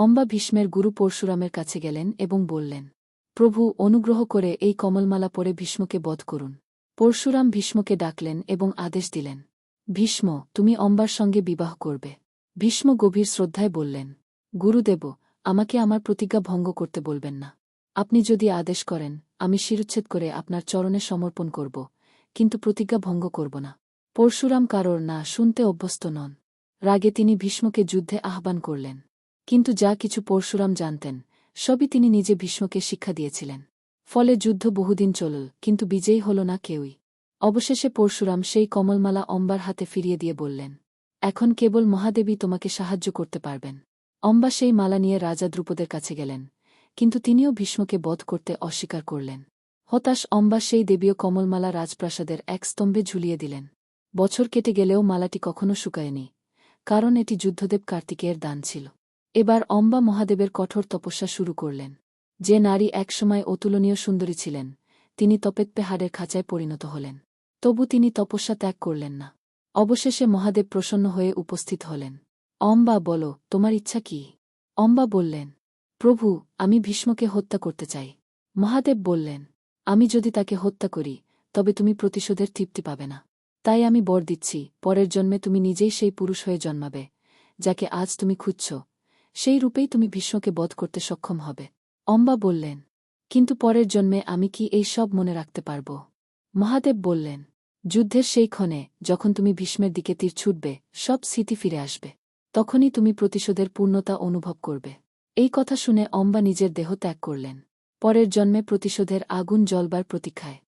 অম্বা ভীষ্মের গুরু পরশুরামের কাছে গেলেন এবং বললেন, প্রভু, অনুগ্রহ করে এই কমলমালা পরে ভীষ্মকে বধ করুন। পরশুরাম ভীষ্মকে ডাকলেন এবং আদেশ দিলেন, ভীষ্ম, তুমি অম্বার সঙ্গে বিবাহ করবে। ভীষ্ম গভীর শ্রদ্ধায় বললেন, গুরুদেব, আমাকে আমার প্রতিজ্ঞা ভঙ্গ করতে বলবেন না। আপনি যদি আদেশ করেন, আমি শিরুচ্ছেদ করে আপনার চরণে সমর্পণ করব, কিন্তু প্রতিজ্ঞা ভঙ্গ করব না। পরশুরাম কারোর না শুনতে অভ্যস্ত নন। রাগে তিনি ভীষ্মকে যুদ্ধে আহ্বান করলেন। কিন্তু যা কিছু পরশুরাম জানতেন, সবই তিনি নিজে ভীষ্মকে শিক্ষা দিয়েছিলেন। ফলে যুদ্ধ বহুদিন চলল, কিন্তু বিজয়ী হল না কেউই। অবশেষে পরশুরাম সেই কমলমালা অম্বার হাতে ফিরিয়ে দিয়ে বললেন, এখন কেবল মহাদেবী তোমাকে সাহায্য করতে পারবেন। অম্বা সেই মালা নিয়ে রাজা দ্রুপদের কাছে গেলেন, কিন্তু তিনিও ভীষ্মকে বধ করতে অস্বীকার করলেন। হতাশ অম্বা সেই দেবীয় কমলমালা রাজপ্রাসাদের এক স্তম্ভে ঝুলিয়ে দিলেন। বছর কেটে গেলেও মালাটি কখনো শুকায়নি, কারণ এটি যুদ্ধদেব কার্তিকেয়ের দান ছিল। এবার অম্বা মহাদেবের কঠোর তপস্যা শুরু করলেন। যে নারী একসময় অতুলনীয় সুন্দরী ছিলেন, তিনি তপেতপে হাড়ের খাঁচায় পরিণত হলেন। তবু তিনি তপস্যা ত্যাগ করলেন না। অবশেষে মহাদেব প্রসন্ন হয়ে উপস্থিত হলেন। অম্বা, বল, তোমার ইচ্ছা কি? অম্বা বললেন, প্রভু, আমি ভীষ্মকে হত্যা করতে চাই। মহাদেব বললেন, আমি যদি তাকে হত্যা করি, তবে তুমি প্রতিশোধের তৃপ্তি পাবে না। তাই আমি বর দিচ্ছি, পরের জন্মে তুমি নিজেই সেই পুরুষ হয়ে জন্মাবে, যাকে আজ তুমি খুঁজছ। সেই রূপেই তুমি ভীষ্মকে বধ করতে সক্ষম হবে। অম্বা বললেন, কিন্তু পরের জন্মে আমি কি এই সব মনে রাখতে পারব? মহাদেব বললেন, যুদ্ধের সেই ক্ষণে, যখন তুমি ভীষ্মের দিকে তীর ছুটবে, সব স্মৃতি ফিরে আসবে। তখনই তুমি প্রতিশোধের পূর্ণতা অনুভব করবে। এই কথা শুনে অম্বা নিজের দেহ ত্যাগ করলেন। পরের জন্মে প্রতিশোধের আগুন জলবার প্রতীক্ষায়